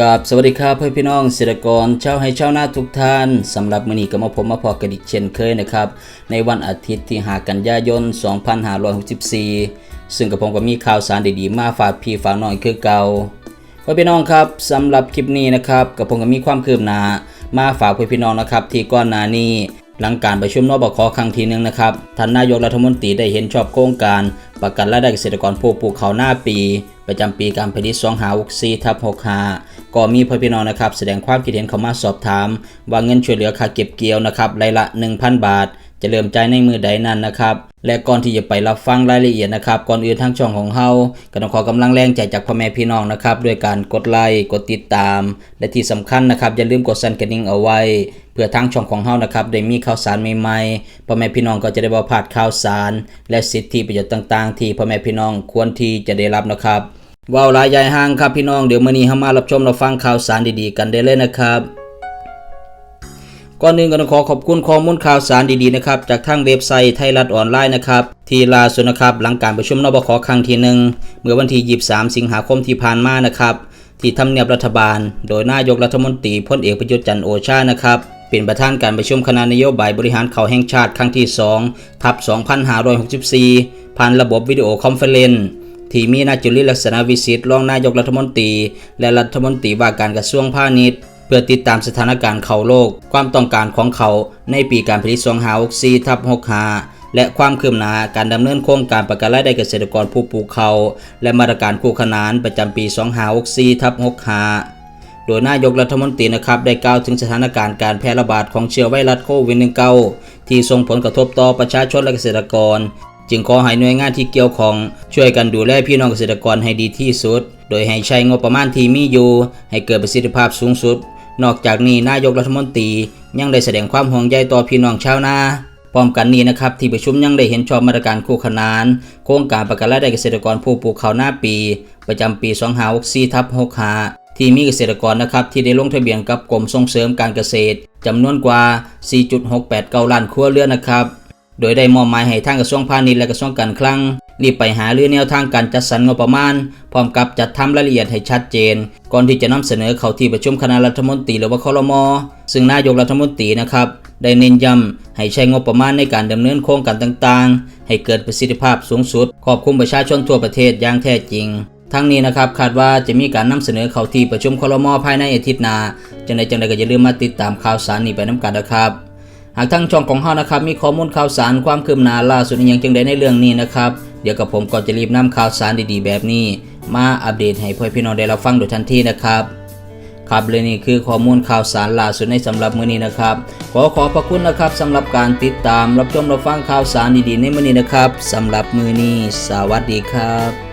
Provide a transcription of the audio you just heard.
กับสวัสดีครับเพื่อนพี่น้องเกษตรกรเชาให้เชาวนาทุกท่านสำหรับมื้อนี้ก็มาพบมาพอกันอีกเช่นเคยนะครับ ในวันอาทิตย์ที่5กันยายน 2564 ซึ่งกับผมก็มีข่าวสารดีๆ มาฝากพี่ฝากน้องคือเก่าเพื่อนพี่น้องครับสำหรับคลิปนี้นะครับกับผมก็มีความคืบหน้ามาฝากเพื่อนพี่น้องนะครับ ที่ก่อนนานี้หลังการประชุมนบคครั้งที่หนึ่งนะครับท่านนายกรัฐมนตรีได้เห็นชอบโครงการ ประกันรายได้เกษตรกรผู้ปลูกข้าวหน้าปี ประจำปีการผลิต2 5 6 4ทับ65ก็มีพ่อพี่น้องนะครับ แสดงความคิดเห็นเข้ามาสอบถาม ว่าเงินช่วยเหลือค่าเก็บเกี่ยวนะครับรายละ 1,000 บาท จะเริ่มจ่ายในมือใดนั้นนะครับ และก่อนที่จะไปรับฟังรายละเอียดนะครับ ก่อนอื่นทางช่องของเฮาก็ต้องขอกำลังแรงใจจากพ่อแม่พี่น้องนะครับด้วยการกดไลค์กดติดตาม และที่สำคัญนะครับอย่าลืมกดสั่นกระดิ่งเอาไว้ เพื่อทางช่องของเฮานะครับได้มีข่าวสารใหม่ๆพ่อแม่พี่น้องก็จะได้บ่พลาดข่าวสาร และสิทธิประโยชน์ต่าง ๆ ที่พ่อแม่พี่น้องควรที่จะได้รับนะครับว้าวลายใหญ่ห้างครับพี่น้องเดี๋ยวมื้อนี้เฮามารับชมรับฟังข่าวสารดีๆ กันได้เลยนะครับ ก่อนหนึ่งก็ต้องขอขอบคุณข้อมูลข่าวสารดีๆนะครับจากทางเว็บไซต์ไทยรัฐออนไลน์นะครับที่ล่าสุดนะครับหลังการประชุมนบคครั้งที่หนึ่งเมื่อวันที่ 23 สิงหาคมที่ผ่านมานะครับที่ทำเนียบรัฐบาล โดยนายกรัฐมนตรีพลเอกประยุทธ์จันทร์โอชานะครับเป็นประธานการประชุมคณะนโยบายบริหารข่าวแห่งชาติครั้งที่2ทับ 2564 ผ่านระบบวิดีโอคอนเฟอเรนซ์ที่มีนายจุลินลักษณะวิสิทธิ์รองนายกรัฐมนตรี และรัฐมนตรีว่าการกระทรวงพาณิชย์ พื่อติดตามสถานการณ์เขาโลก ความต้องการของเขาในปีการผลิต2564ทับ65และความคืบหน้าการดำเนินโครงการประกันรายได้เกษตรกรผู้ปลูกเขา และมาตรการคู่ขนานประจำปี2564ทับ65 โดยนายกรัฐมนตรีนะครับได้กล่าวถึงสถานการณ์การแพร่ระบาดของเชื้อไวรัสโควิด -19 ที่ส่งผลกระทบต่อประชาชนและเกษตรกร จึงขอให้หน่วยงานที่เกี่ยวข้องช่วยกันดูแลพี่น้องเกษตรกรให้ดีที่สุด โดยให้ใช้งบประมาณที่มีอยู่ ให้เกิดประสิทธิภาพสูงสุด นอกจากนี้นายกรัฐมนตรียังได้แสดงความห่วงใยต่อพี่น้องชาวนาพร้อมกันนี้นะครับที่ประชุมยังได้เห็นชอบมาตรการคู่ขนาน โครงการประกันรายได้เกษตรกรผู้ปลูกข้าวหน้าปี ประจำปี2564ทับ65ที่มีเกษตรกรนะครับที่ได้ลงทะเบียนกับกรมส่งเสริมการเกษตรจำนวนกว่า 4.689 ล้านครัวเรือนนะครับ โดยได้มอบหมายให้ทางกระทรวงพาณิชย์และกระทรวงการคลัง รีบไปหาเรือแนวทางการจัดสรรงบประมาณ พร้อมกับจัดทำรายละเอียดให้ชัดเจน ก่อนที่จะนำเสนอเข้าที่ประชุมคณะรัฐมนตรีหรือว่าคอรมอซึ่งนายกรัฐมนตรีนะครับได้เน้นย้ำให้ใช้งบประมาณในการดำเนินโครงการต่างๆ ให้เกิดประสิทธิภาพสูงสุดครอบคลุมประชาชนทั่วประเทศอย่างแท้จริงทั้งนี้นะครับคาดว่าจะมีการนำเสนอเข้าที่ประชุมคอรมอภายในอาทิตย์หน้าจังใดจังใดก็อย่าลืมมาติดตามข่าวสารนี้ไปน้ำกันนะครับ หากทางช่องของเฮานะครับ มีข้อมูลข่าวสารความคืบหน้าล่าสุดอย่างจังใดในเรื่องนี้นะครับ เดี๋ยวกับผมก็จะรีบนำข่าวสารดีๆ แบบนี้ มาอัปเดตให้พ่อพี่น้องได้รับฟังโดยทันทีนะครับครับเลยนี่คือข้อมูลข่าวสารล่าสุดในสำหรับมื้อนี้นะครับ ขอขอบพระคุณนะครับสำหรับการติดตามรับชมรับฟังข่าวสารดีๆในมื้อนี้นะครับสำหรับมื้อนี้ สวัสดีครับ